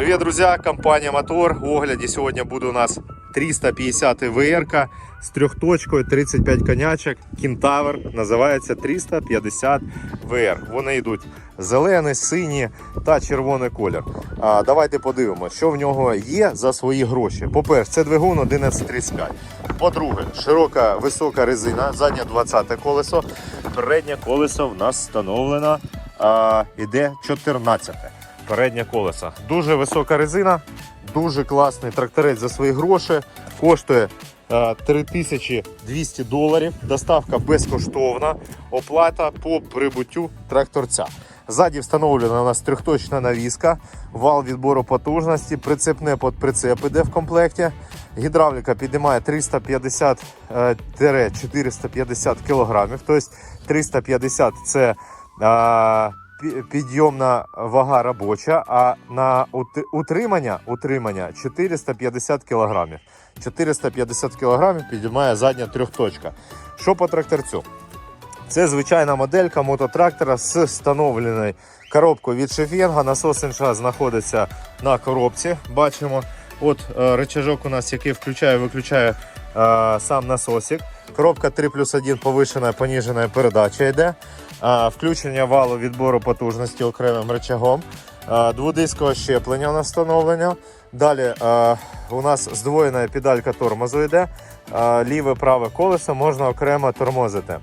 Привет, друзья! Компания Мотор. В огляді сьогодні буде у нас 350 ВР з трьохточкою 35 конячок. Кентавр називається 350 ВР. Вони йдуть зелений, синій та червоний колір. А, давайте подивимося, що в нього є за свої гроші. По-перше, це двигун 1135. По-друге, широка висока резина, заднє 20 колесо. Переднє колесо в нас встановлено. А, іде 14 переднє колесо. Дуже висока резина, дуже класний тракторець за свої гроші. Коштує е, 3200 доларів. Доставка безкоштовна. Оплата по прибуттю тракторця. Ззаді встановлена у нас трьохточна навіска, вал відбору потужності, прицепне під прицеп іде в комплекті. Гідравліка піднімає 350-450 кг. Тобто 350 це пі- підйомна вага робоча, а на утримання, утримання 450 кг. 450 кг підіймає задня трьохточка. Що по тракторцю? Це звичайна моделька мототрактора з встановленою коробкою від Шефенга. Насос інша знаходиться на коробці. Бачимо, от е, рычажок у нас, який включає виключає е, сам насосик. Коробка 3 плюс 1 повишена поніжена передача йде. Включення валу відбору потужності окремим рычагом. Е, дводискове щеплення у нас встановлення. Далі у нас здвоєна педалька тормозу йде. Ліве праве колесо можна окремо тормозити.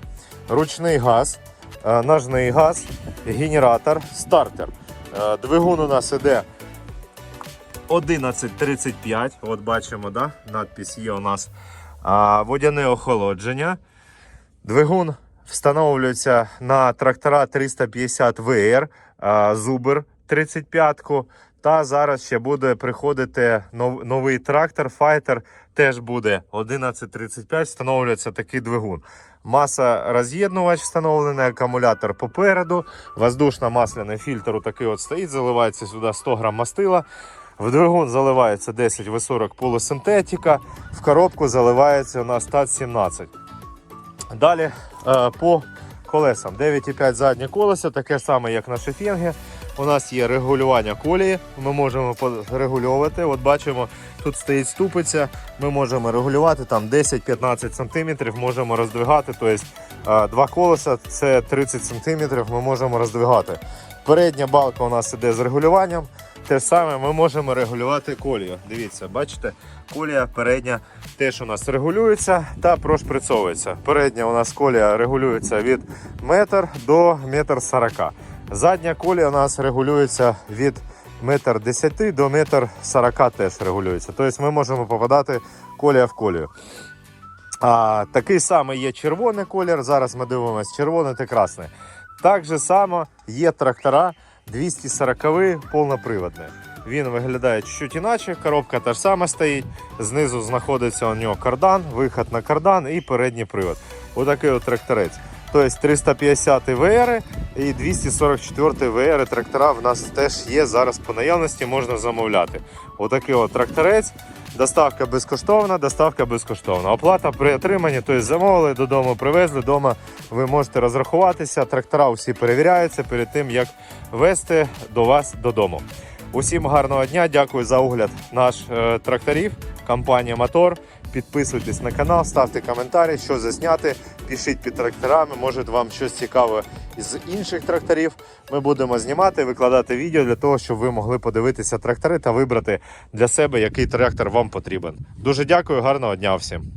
Ручний газ, ножний газ, генератор, стартер. Двигун у нас іде 11.35. От бачимо, да? надпись є у нас. Водяне охолодження. Двигун встановлюється на трактора 350 VR, Зубер 35-ку. Та зараз ще буде приходити новий трактор Fighter, теж буде 11.35, встановлюється такий двигун. Маса роз'єднувач встановлений, акумулятор попереду, воздушно-масляний фільтр такий от стоїть, заливається сюди 100 грам мастила. В двигун заливається 10 В40 полусинтетика, в коробку заливається у нас стат 17. Далі е, по колесам. 9,5 заднє колесо, таке саме, як на шефінгі. У нас є регулювання колії, ми можемо регулювати. От бачимо, тут стоїть ступиця, ми можемо регулювати там 10-15 см, можемо роздвигати. Тобто два колеса це 30 см, ми можемо роздвигати. Передня балка у нас іде з регулюванням. Те ж саме ми можемо регулювати колію. Дивіться, бачите, колія передня теж у нас регулюється та прошприцовується. Передня у нас колія регулюється від метр до метр сорока. Задня колія у нас регулюється від метр десяти до метр сорока теж регулюється. Тобто ми можемо попадати колія в колію. А, такий самий є червоний колір. Зараз ми дивимося червоний та красний. Так же само є трактора 240 повноприводні. Він виглядає чуть іначе, коробка та ж сама стоїть. Знизу знаходиться у нього кардан, виход на кардан і передній привод. Отакий от тракторець. Тобто 350 ВР і 244 ВР трактора в нас теж є зараз по наявності, можна замовляти. Отакий от тракторець. Доставка безкоштовна, доставка безкоштовна. Оплата при отриманні, тобто замовили, додому привезли, вдома ви можете розрахуватися. Трактора всі перевіряються перед тим, як вести до вас додому. Усім гарного дня, дякую за огляд наш е, тракторів, компанія Мотор. Підписуйтесь на канал, ставте коментарі, що засняти, пишіть під тракторами. Може вам щось цікаве з інших тракторів. Ми будемо знімати, викладати відео для того, щоб ви могли подивитися трактори та вибрати для себе, який трактор вам потрібен. Дуже дякую, гарного дня всім.